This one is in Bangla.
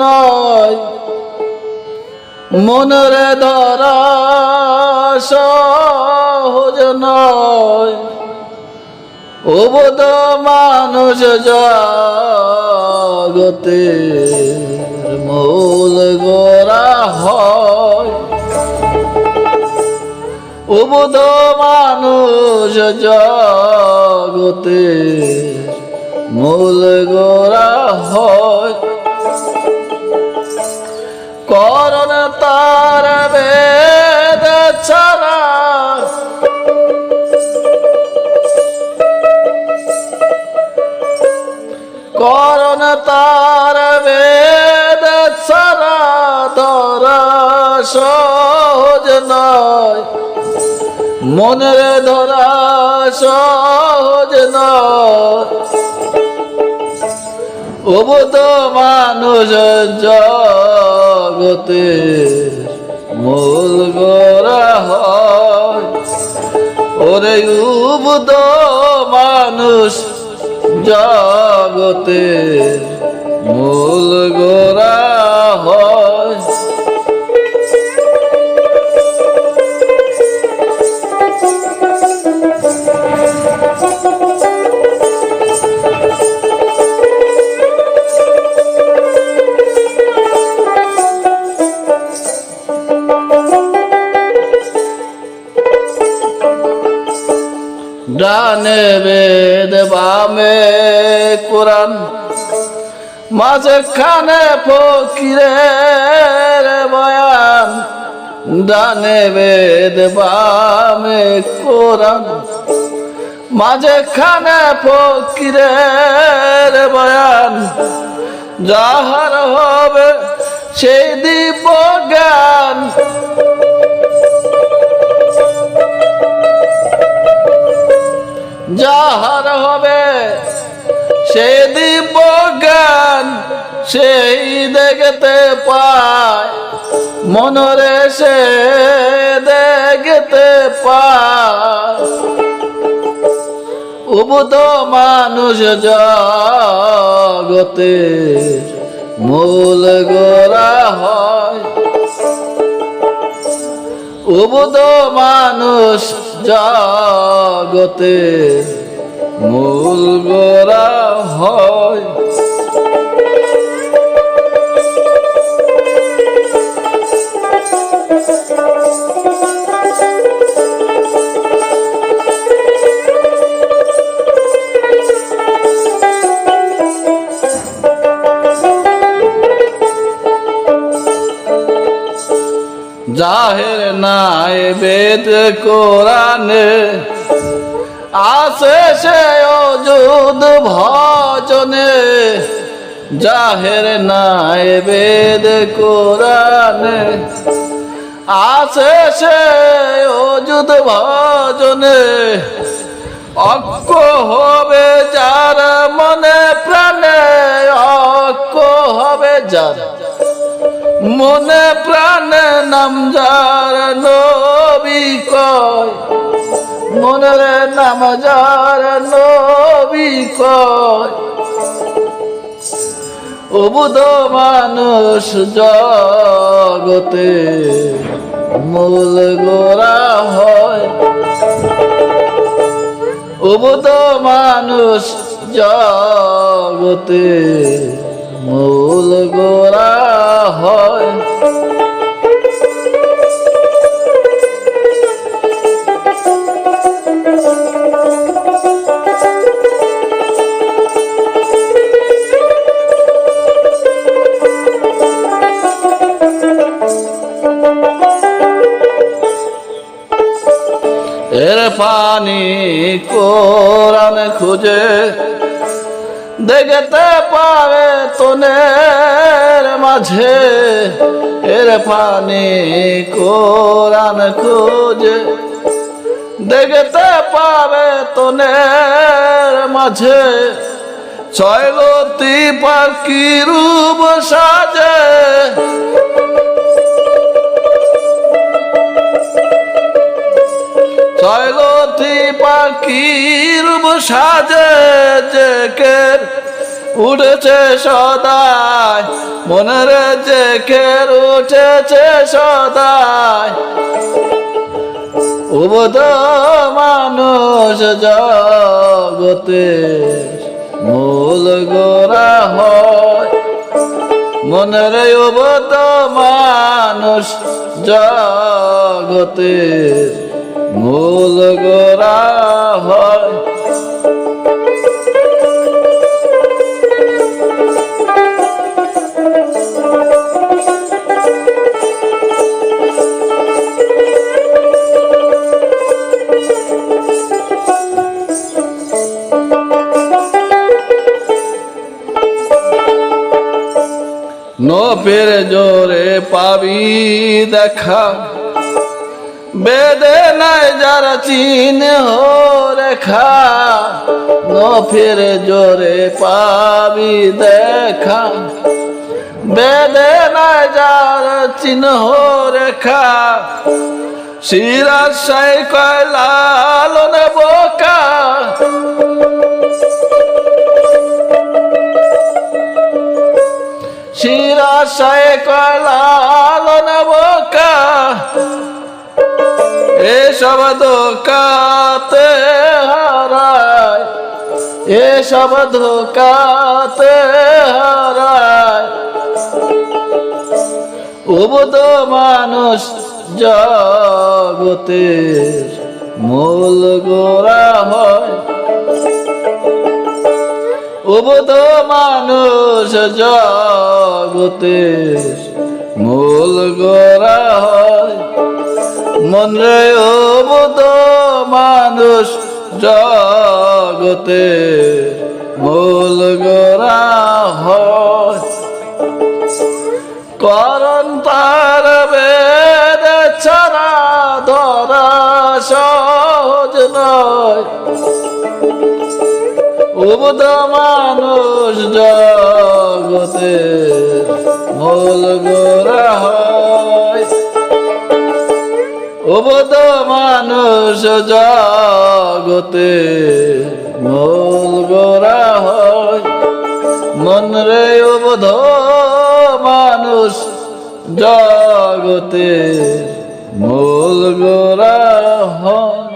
নয় মনরে ধরা সহজ নয় অবদ মানুষ জগতে মূল গোরা হয়। উবুদ মানুষ জগতে মূল গোরা হয়। করণ তার বেদ ছাড়া। করণ তার বেদ ছাড়া ধরা সহজ নয়। মনের ধরা সহজ নয়। অবুধ মানুষ জগতে মূল গোরা হয়। ওরে উবদ মানুষ জগতে মূল গোরা ডানে বেদ বামে কোরআন মাঝখানে ফকিরের বয়ান, ডানে বেদ বামে কোরআন মাঝখানে ফকিরের বয়ান, যাহার হবে সেই দিব জ্ঞান। যাহার হবে, সে দিব জ্ঞান সেই দেখতে পায়। মনরে সে দেখতে উবুদ মানুষ জগতে মূল গোরা হয়। উবুদ মানুষ জগতে মূল গোরা হয়। জাহের নাই বেদ কোরআনে আসে সে অযুদ ভজনে, জাহের নাই বেদ কোরআনে আসে সে অযুদ ভজনে, অক্ষ হবে যার মনে মনে প্রাণে নাম যার নবী কয়। মনের নাম যার নবী কয়। অবুধ মানুষ জগতে মূল গোরা হয়। অবুধ মানুষ জগতে মূল গোরা হয়। পানি কোরআন খুঁজে দেখতে পারে তোনের মাঝে, এর পানি কোরআন খুঁজে। দেখতে পাবে তোনের মাঝে, ছয়লতি পাখি রূপ সাজে। ছয়লতি পাখির সাজে কে উঠেছে সদায় মনের যে খের উঠেছে সদায় উবদ মানুষ জগতে মূল গোরা হয়। মনের উবদ মানুষ জগতে মূল গোরা হয়। নফের জোরে পাবি দেখা। বেদে নাই যারা চিন রেখা নফের জোরে পাবি দেখা। বেদে নাই যার চিহ্ন রেখা শিরাশাই কয়লালন বোকা শিরাশায় কলালন বোকা এসব ধোকাতে হারায়। এসব ধোকাতে হারায়। উবদ মানুষ জগতের মূল গোড়া হয়। উবদ মানুষ জগতে মূল গোরা হয়। মন মানুষ জগতে মূল গোরা উবদ মানুষ জগতে মূল গোরা হয়। উবদ মানুষ জগতে মূল গোরা হয়। মন রে উবধ মানুষ জগতে মূল গোরা হয়।